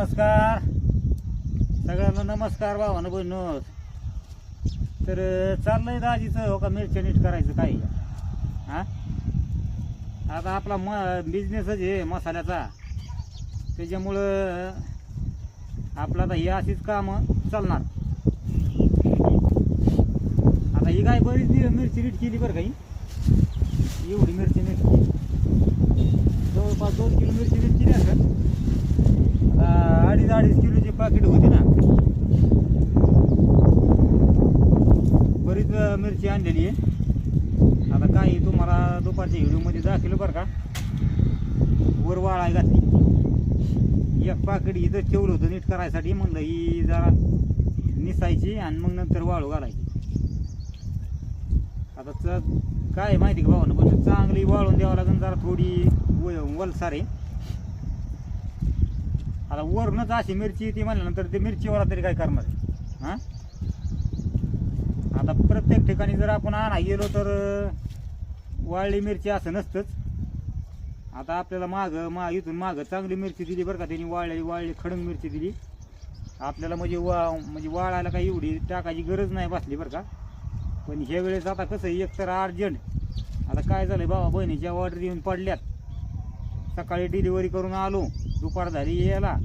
नमस्कार. सगळ्यांना नमस्कार भावानं बहिणो तर चाललंय दाजीचं हो का मिरच्या नीट करायचं काही हा? आता आपला म बिझनेसच आहे मसाल्याचा. त्याच्यामुळं आपलं आता ही अशीच कामं चालणार. आता ही काय बरीच मिरची नीट केली बरं काही एवढी मिरची नीट केली. जवळपास दोन किलो मिरची नीट केली असेल. अडीच अडीच किलोची पाकिट होती ना. बरीच मिरची आणलेली आहे. आता काही तुम्हाला दुपारच्या व्हिडिओमध्ये दाखवलं बरं का. वर वाळाय घातली. एक पाकिट इथं ठेवलं होतं नीट करायसाठी. म्हणलं ही जरा निसायची आणि मग नंतर वाळू घालायची. आता च काय आहे माहिती का भावानं पण चांगली वाळून द्यावं लागेल जरा थोडी व- वलसार आहे. आता वरूनच अशी मिरची येते म्हणल्यानंतर ते मिरचीवाला तरी काय करणार हां? आता प्रत्येक ठिकाणी जर आपण आणा गेलो तर वाळली मिरची असं नसतंच. आता आपल्याला माग मा इथून मागं चांगली मिरची दिली बरं का त्यांनी वाळली वाळली खडंग मिरची दिली. आपल्याला म्हणजे वा म्हणजे वाळायला काही एवढी टाकायची गरज नाही बसली बरं का. पण ह्या वेळेस आता कसं आहे, एक तर अर्जंट. आता काय झालं बाबा बहिणीच्या ऑर्डर येऊन पडल्यात. सकाळी डिलिव्हरी करून आलो. दुपार झाली यायला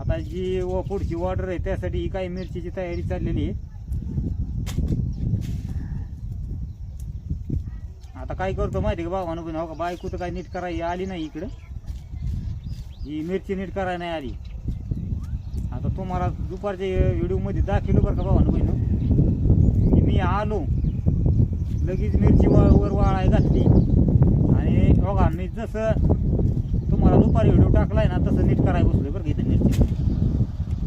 आता जी व पुढची ऑर्डर आहे त्यासाठी ही काही मिरचीची तयारी चाललेली आहे. आता काय करतो माहिती का भावानं पण? हो का बायको तर काय नीट करायची आली नाही इकडं. ही मिरची नीट करायला नाही आली. आता तुम्हाला दुपारच्या व्हिडिओमध्ये दाखवलं बरं का भावानं बहिणं मी आलो. लगेच मिरची वर वाळाय घातली. आणि हो बघा मी जसं मला दुपारी व्हिडिओ टाकलाय ना तसं नीट करायला बसलोय बरं का इथं मिरची.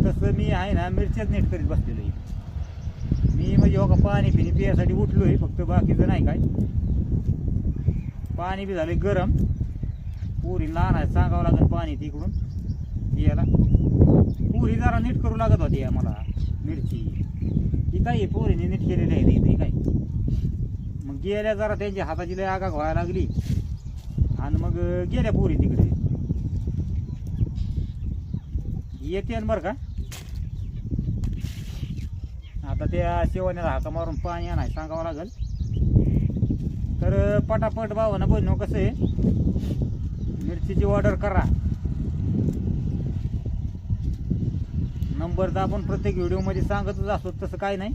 तसं मी आहे ना मिरच्याच नीट करीत बसलेलो आहे. मी म्हणजे हो का पाणी पिणी पियासाठी उठलोय फक्त बाकीचं नाही काय. पाणी बी झाले गरम. पुरी लहान आहे सांगावं लागेल पाणी तिकडून. पियाला पुरी जरा नीट करू लागत होती आम्हाला मिरची. ही काय पोरीने नीट केलेली आहे इथे काय? मग गेल्या जरा त्यांच्या हाताची लय आगाग व्हायला लागली. आणि मग गेल्या पोरी तिकडे. येते बरं का? आता त्या शेवण्याला हाका मारून पाणी आणाय सांगावं लागेल. तर पटापट भावानं बोलणं कसं आहे? मिरचीची ऑर्डर करा. नंबर तर आपण प्रत्येक व्हिडिओमध्ये सांगतच असतो तसं काय नाही.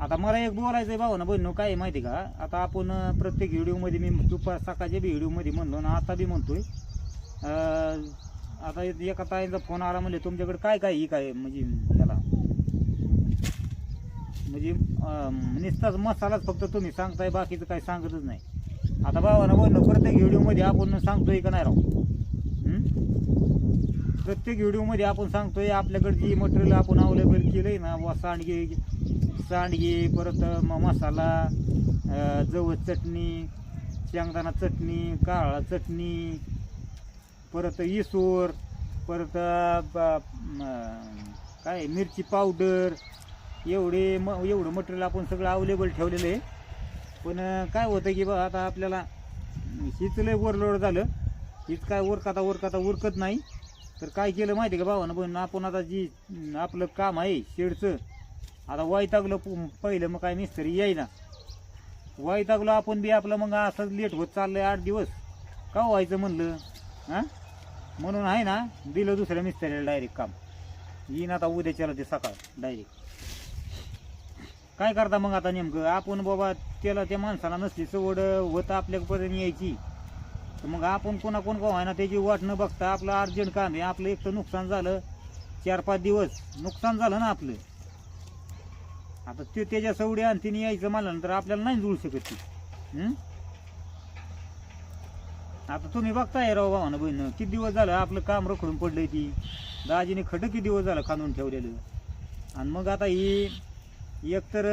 आता मला एक बोलायचं आहे भाऊ ना बहिणू काय माहिती का? आता आपण प्रत्येक व्हिडिओमध्ये मी दुपार सकाळच्या बी व्हिडिओमध्ये म्हणलो ना आता बी म्हणतोय. आता एका ताईंचा फोन आला म्हणजे तुमच्याकडे काय काय ही काय म्हणजे याला? म्हणजे नुसताच मसालाच फक्त तुम्ही सांगताय बाकीचं काही सांगतच नाही. आता भावानं बोलणं प्रत्येक व्हिडिओमध्ये आपण सांगतोय का नाही राहू प्रत्येक व्हिडिओमध्ये आपण सांगतोय आपल्याकडे जी मटेरियल आपण अवेलेबल केलंय ना वा सांडगे सांडगे परत मसाला जवळ चटणी शेंगदाणा चटणी काळा चटणी परत इसूर परत ब- म- काय मिरची पावडर एवढे म एवढं मटेरियल आपण सगळं अवेलेबल ठेवलेलं आहे. पण अं, काय होतं की बा आता आपल्याला हीच लय ओव्हरलोड झालं. हीच काय उरक आता उरकत नाही. तर काय केलं माहिती आहे का भावानं? पण आपण आता जी अं, आपलं काम आहे शेडचं आता वैतागलं प- पहिलं मग काय मिस्त्री येईना वैतागलो आपण बी आपलं मग असंच लेट होत चाललंय आठ दिवस. का व्हायचं म्हणलं? हां? म्हणून आहे ना दिलं दुसऱ्या मिस्त्रीला डायरेक्ट काम. येईन आता उद्याच्याला ते सकाळ डायरेक्ट काय करता मग आता नेमकं? आपण बाबा त्याला त्या माणसाला नसली सवड होतं आपल्यापर्यंत यायची. तर मग आपण कोणा कोण का ना त्याची वाट न बघता आपलं अर्जंट काम आहे. आपलं एक तर नुकसान झालं चार पाच दिवस. नुकसान झालं ना आपलं. आता ते त्याच्या सवडी आणखीन यायचं म्हणल्यानंतर आपल्याला नाही जुळू शकत ती. आता तुम्ही बघताय राव भावानं बहिण किती दिवस झालं आपलं काम रखडून पडलंय ती. दाजीने खड किती दिवस झालं खांदून ठेवलेलं. आणि मग आता ही एकतर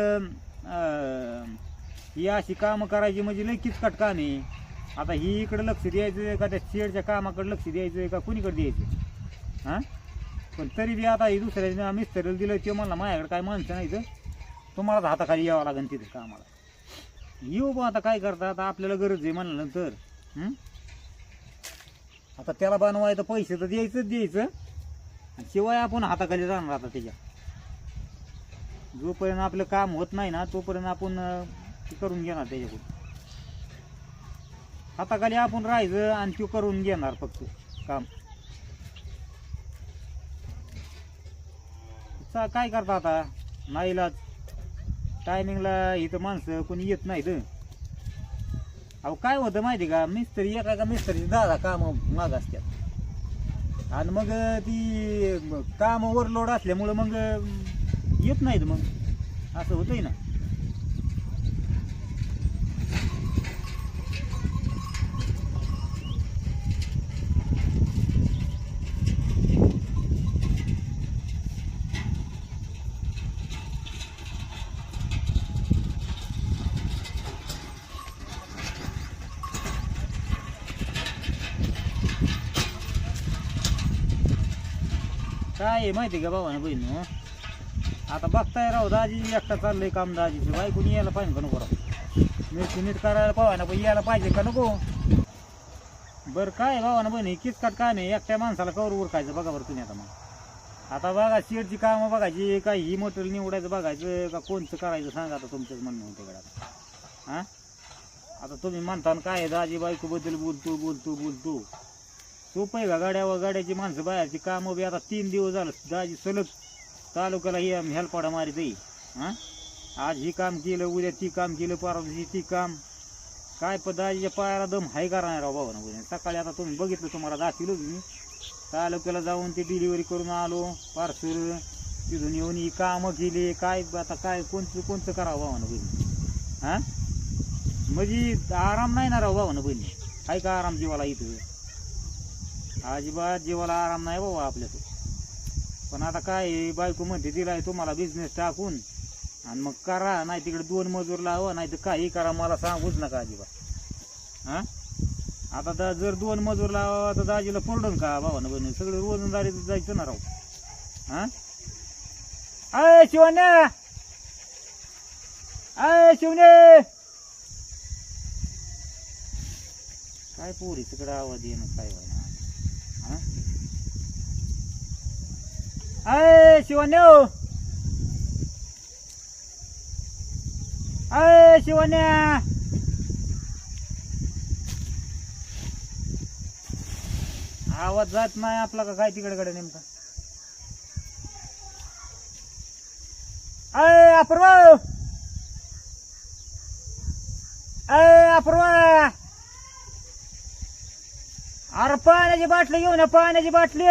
ही अशी कामं करायची म्हणजे लय किचकट काम आहे. आता ही इकडं लक्ष द्यायचं का त्या शेडच्या कामाकडे लक्ष द्यायचं का कुणीकडे द्यायचं हां? पण तरी बी आता ही दुसऱ्या मिस्त्रीला दिलं ते मला माझ्याकडे काय माणसं नाही तर तुम्हालाच हाताखाली यावं लागेल तिथं कामाला. येऊ बा आता काय करता आता आपल्याला गरज आहे म्हणल्यानंतर हं? आता त्याला बनवायचं पैसे तर द्यायचंच द्यायचं. आणि शिवाय आपण हाताखाली राहणार आता त्याच्या. जोपर्यंत आपलं काम होत नाही ना तोपर्यंत आपण ते करून घेणार त्याच्याकडून. हाताखाली आपण राहायचं आणि तो करून घेणार फक्त काम. चा- काय करता आता? नाईलाज. टायमिंगला इथं माणसं कोणी येत नाहीत. अहो काय होतं माहिती का? मिस्त्री एका का? मिस्त्री दादा काम माग असतात. आणि मग ती काम ओव्हरलोड असल्यामुळं मग येत नाहीत मग. असं होतंय ना. काय आहे माहिती का भावानं बहिण? आता बघताय राव दाजी एकटा चाललंय काम दाजीचं बायकून यायला पाहिजे का नको राव? मिरची नीट करायला पावा पण यायला पाहिजे का नको? बरं काय भावानं बहिणी किचकाट काय नाही एकट्या माणसाला कवर उरकायचं बघा बरं तुम्ही आता मग. आता बघा शेडची कामं बघायची काय ही मटेरियल निवडायचं बघायचं का कोणतं करायचं सांगा आता तुमचंच म्हणणं होतं इकडे आता. हां? आता तुम्ही म्हणता काय दाजी बायकोबद्दल बोलतो बोलतो बोलतो. सोपं आहे का गाड्या व गाड्याची माणसं बाहेरची कामं बी आता तीन दिवस झालं. दाजी सलग तालुक्याला हे हेलपाडा मारित आहे. हां? आज ही काम केलं उद्या ती काम केलं परवा दिवशी ती काम. काय पण दाजीच्या पायाला दम हाय करणार नाही राव बाबा ना म्हणजे सकाळी आता तुम्ही बघितलं तुम्हाला दाखिलो मी. तालुक्याला जाऊन ते डिलिव्हरी करून आलो पार्सल तिथून येऊन ही कामं केली. काय आता काय कोणतं कोणतं करावं बाबा ना बहिणी? हां? म्हणजे आराम नाही ना राव बाबा ना बहिणी? हाय का आराम जीवाला इथं? अजिबात जीवाला आराम नाही बाबा आपल्याकडे. पण आता काय आहे, बायको म्हणते दिलाय तुम्हाला बिझनेस टाकून. आणि मग करा नाही तिकडे दोन मजूर लावा नाही तर काही करा मला सांगूच नका अजिबात. हा? आता दा जर दोन मजूर लावा तर दाजीला पडून का भावानं बहिणी सगळं रोजंदारी जायचं ना राव. हां? अय शिवण्या! अय शिवणे काय पोरी तिकडे आवाज येणं काय व्हायना अय शिवण्या अय शिवण्या आवाज जात नाही आपला का काय तिकडे कडे नेमका? अय अपूर्वा! अय अपूर्वा! अरे पाण्याची बाटली घेऊन ना पाण्याची बाटली.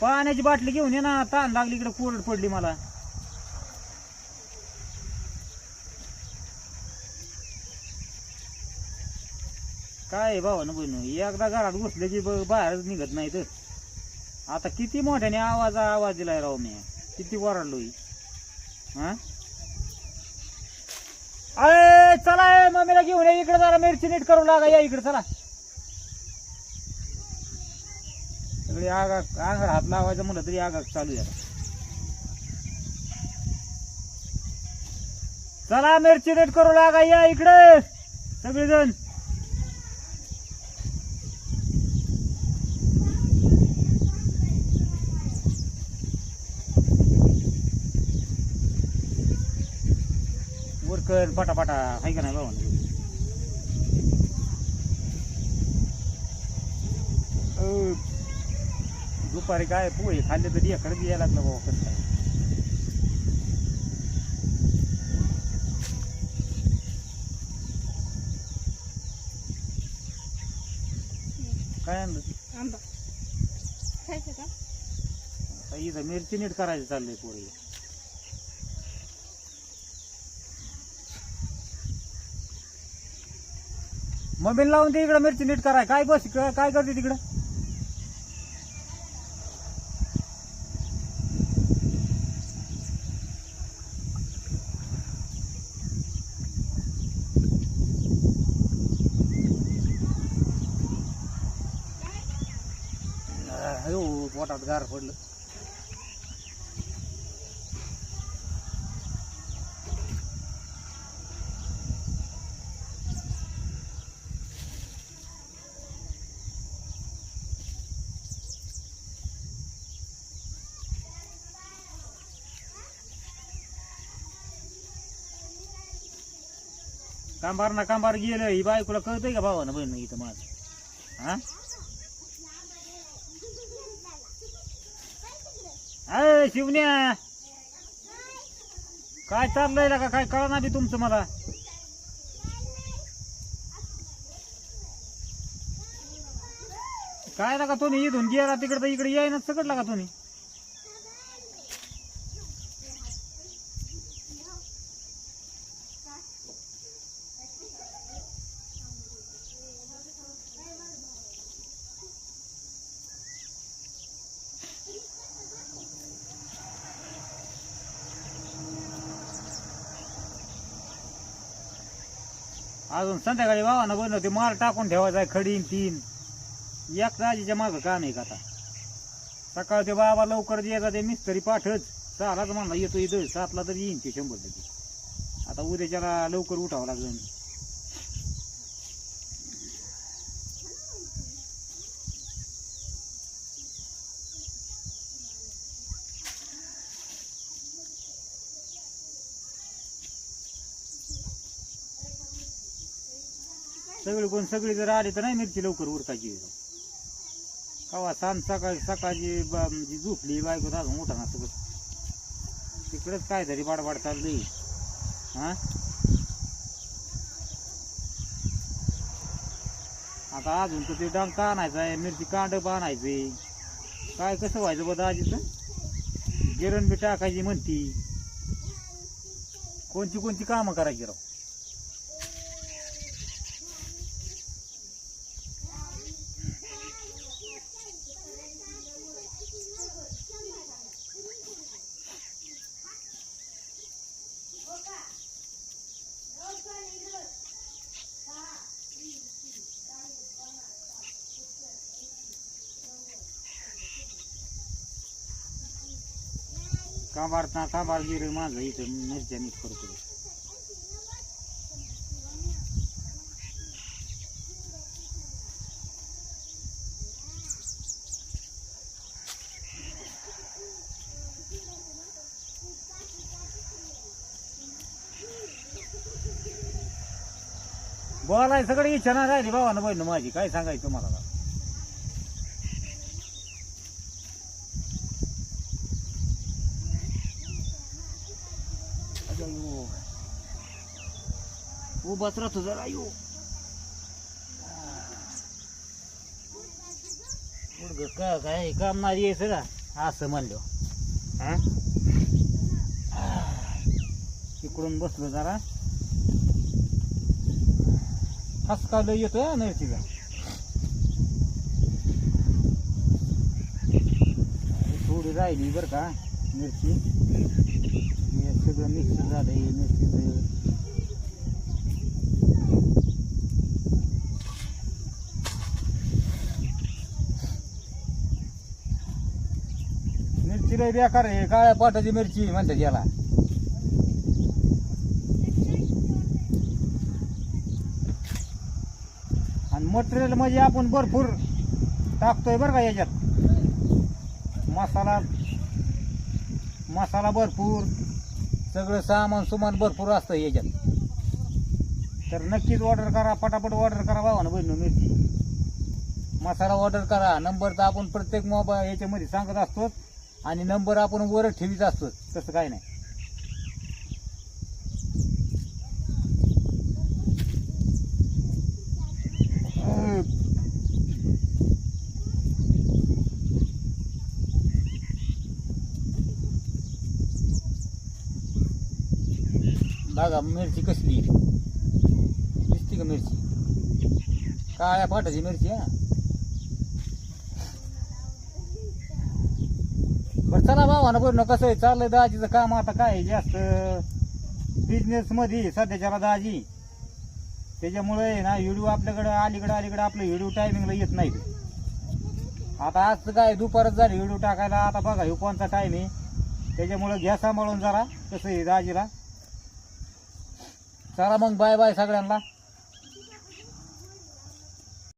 पाण्याची बाटली घेऊन ये ना ताण लागली इकडे कोरड पडली मला. काय भावा ना बहिण एकदा घरात घुसले की बाहेर बाहेरच निघत नाही तर आता किती मोठ्याने आवाज आवाज दिलाय राव मी. किती वरडलोय. हा? अरे! चला ए, मम्मीला घेऊन ये इकडे जरा मिरची नीट करू लागा या इकडे चला. सगळी आग अंगावर हात लावायचं म्हणलं तरी आग चालू आहे. आता. चला मिरची नीट करू लागा या इकडे. सगळेजण. उरकन पटापटा. हाय का नाही अं, दुपारी काय पोहे खाल्ले तरी एकडे यायला लागलं बाबा कसं काय? काय आणलं? इथं मिरची नीट करायचं चाललंय पोरी. मोबाईल लावून दे इकडं मिरची नीट कराय. काय बस काय करते तिकडं? पोटात गार पडलं. कांबार ना कांबार गेलं ही बायकोला कळतंय का भावानं बहिण इथं माझं? हा? अरे शिवण्या! काय चाललंय का? काय कळा ना बी तुमचं मला? काय लागा तुम्ही इथून गेला तिकडं तर इकडे यायना सगळं लागा तुम्ही? अजून संध्याकाळी भावानं बनव ते माल टाकून ठेवायचा आहे खडीन तीन. एक दाजीच्या मागं काम आहे का आता? सकाळ ते बाबा लवकर यायचा ते मिस्त्री पाठच. सहालाच म्हणला येतो इथं सातला तर येईन ते शंभर टक्के. आता उद्याच्याला लवकर उठावं लागेल. सगळी कोण सगळी जर आली तर नाही मिरची लवकर उरकायची कवा सांग सकाळी सकाळची जी झोपली बायको अजून उठा ना सगळं. तिकडेच काय तरी बाडबाड चाललंय हा? आता अजून तर ते डंका आणायचा आहे? मिरची कांड आणायचंय काय कसं व्हायचं बघ आजीचं गिरण बी टाकायची म्हणती. कोणची कोणती कामं करायची राव? कांबार ना कांबार गिर माझं इथं मिरच्या नीट करतो बोलाय सगळी इच्छा नाही राहिली भावानं बहिण माझी. काय सांगायचं तुम्हाला आता? अयो उभाच राहतो जरा अयो गुडघं का काय काम नाही यायचं का असं म्हणलो. हा? इकडून बसलो जरा. ठसकाला येतोय हा मिरचीचा थोडी राहिली बरं का मिरची हे सगळं मिक्स झालं हे मिरचीचं मिरची लय बेकार आहे काळ्या पाटाची मिरची म्हणतात याला आणि मटेरियल म्हणजे आपण भरपूर टाकतोय बरं का याच्यात. मसाला मसाला भरपूर सगळं सामान सुमान भरपूर असतं याच्यात. तर नक्कीच ऑर्डर करा पटापट ऑर्डर करा बाबा ना बहिण मिरची. मसाला ऑर्डर करा नंबर तर आपण प्रत्येक मोबाईल याच्यामध्ये सांगत असतो आणि नंबर आपण वर ठेवीत असतो तसं काय नाही. बघा मिरची कसली? दिसती का मिरची? काळ्या पाटाची मिरची हा? बरं चला बाबा ना बरं कसं आहे? चाललंय दाजीचं काम आता काय जास्त बिझनेस मध्ये सध्याच्याला दाजी. त्याच्यामुळे ना व्हिडिओ आपल्याकडं अलीकडं अलीकडं आपलं व्हिडिओ टायमिंगला येत नाही आता आज काय दुपारच झाली व्हिडिओ टाकायला. आता बघा हे कोणता टाइम आहे? त्याच्यामुळे घ्या सांभाळून जरा कसं आहे दाजीला? चला मग बाय बाय सगळ्यांना.